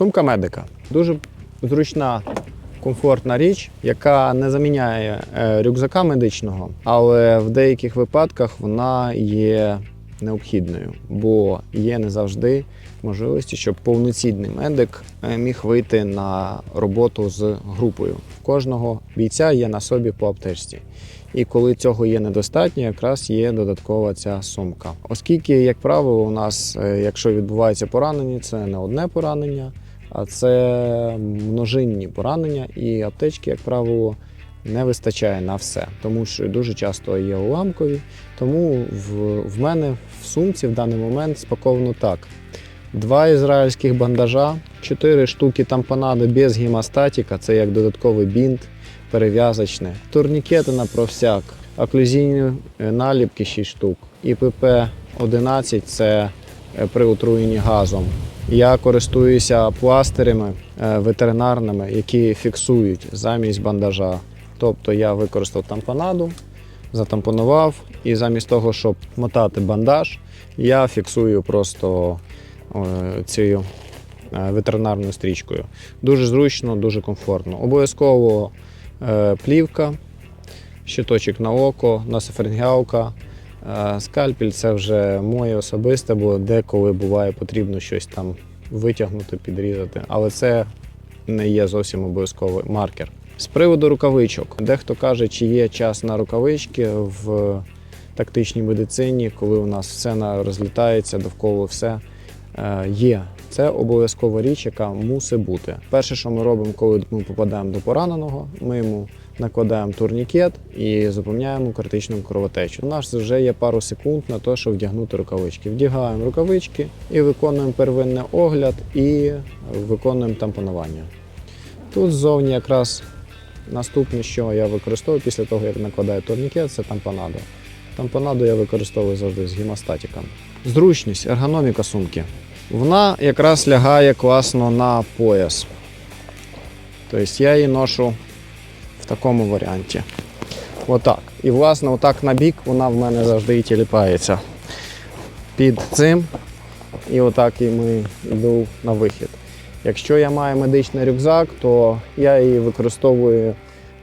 Сумка медика. Дуже зручна, комфортна річ, яка не заміняє е, рюкзака медичного, але в деяких випадках вона є необхідною, бо є не завжди можливості, щоб повноцінний медик е, міг вийти на роботу з групою. В кожного бійця є на собі по аптечці. І коли цього є недостатньо, якраз є додаткова ця сумка. Оскільки, як правило, у нас, е, якщо відбувається поранення, це не одне поранення, а це множинні поранення, і аптечки, як правило, не вистачає на все, тому що дуже часто є уламкові. Тому в, в мене в сумці в даний момент спаковано так: два ізраїльських бандажа, чотири штуки тампонади без гемостатіка, це як додатковий бінт, перев'язочне, турнікети на провсяк, оклюзійні е, наліпки 6 штук, ІПП 11 це е, при отруєнні газом. Я користуюся пластирями е, ветеринарними, які фіксують замість бандажа. Тобто я використав тампонаду, затампонував, і замість того, щоб мотати бандаж, я фіксую просто е, цією е, ветеринарною стрічкою. Дуже зручно, дуже комфортно. Обов'язково плівка, щиточок на око, насофренгіалка. Е, Скальпель це вже моє особисте, бо деколи буває потрібно щось там витягнути, підрізати. Але це не є зовсім обов'язковий маркер. З приводу рукавичок, дехто каже, чи є час на рукавички в тактичній медицині, коли у нас все розлітається довкола все. Е, Є. Це обов'язкова річ, яка мусить бути. Перше, що ми робимо, коли ми попадаємо до пораненого, ми йому накладаємо турнікет і зупиняємо критичну кровотечу. У нас вже є пару секунд на те, щоб вдягнути рукавички. Вдягаємо рукавички і виконуємо первинний огляд і виконуємо тампонування. Тут ззовні якраз наступне, що я використовую після того, як накладаю турнікет, це тампонадо. Тампонаду я використовую завжди з гемостатиком. Зручність, ергономіка сумки. Вона якраз лягає класно на пояс. Тобто я її ношу в такому варіанті. Отак. І власне, отак на бік вона в мене завжди і тіліпається. Під цим. І отак і ми йду на вихід. Якщо я маю медичний рюкзак, то я її використовую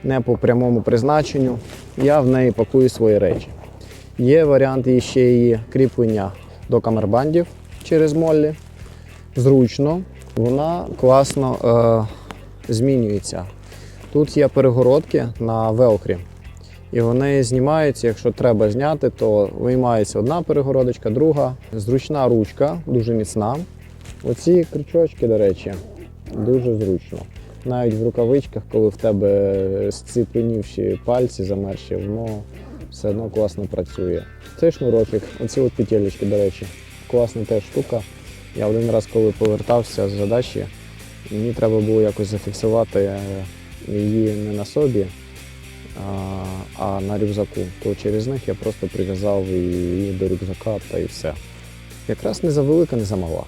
не по прямому призначенню. Я в неї пакую свої речі. Є варіант ще її кріплення до камербандів через моллі. Зручно, вона класно е, змінюється. Тут є перегородки на велкрі. І вони знімаються, якщо треба зняти, то виймається одна перегородочка, друга. Зручна ручка, дуже міцна. Оці крючочки, до речі, дуже зручно. Навіть в рукавичках, коли в тебе зціпенівші пальці замерші, воно все одно класно працює. Цей шнурочок, оці от петелечки, до речі, класна теж штука. Я один раз, коли повертався з задачі, мені треба було якось зафіксувати е, її не на собі, а, на рюкзаку. То через них я просто прив'язав її до рюкзака та і все. Якраз не завелика, не замала.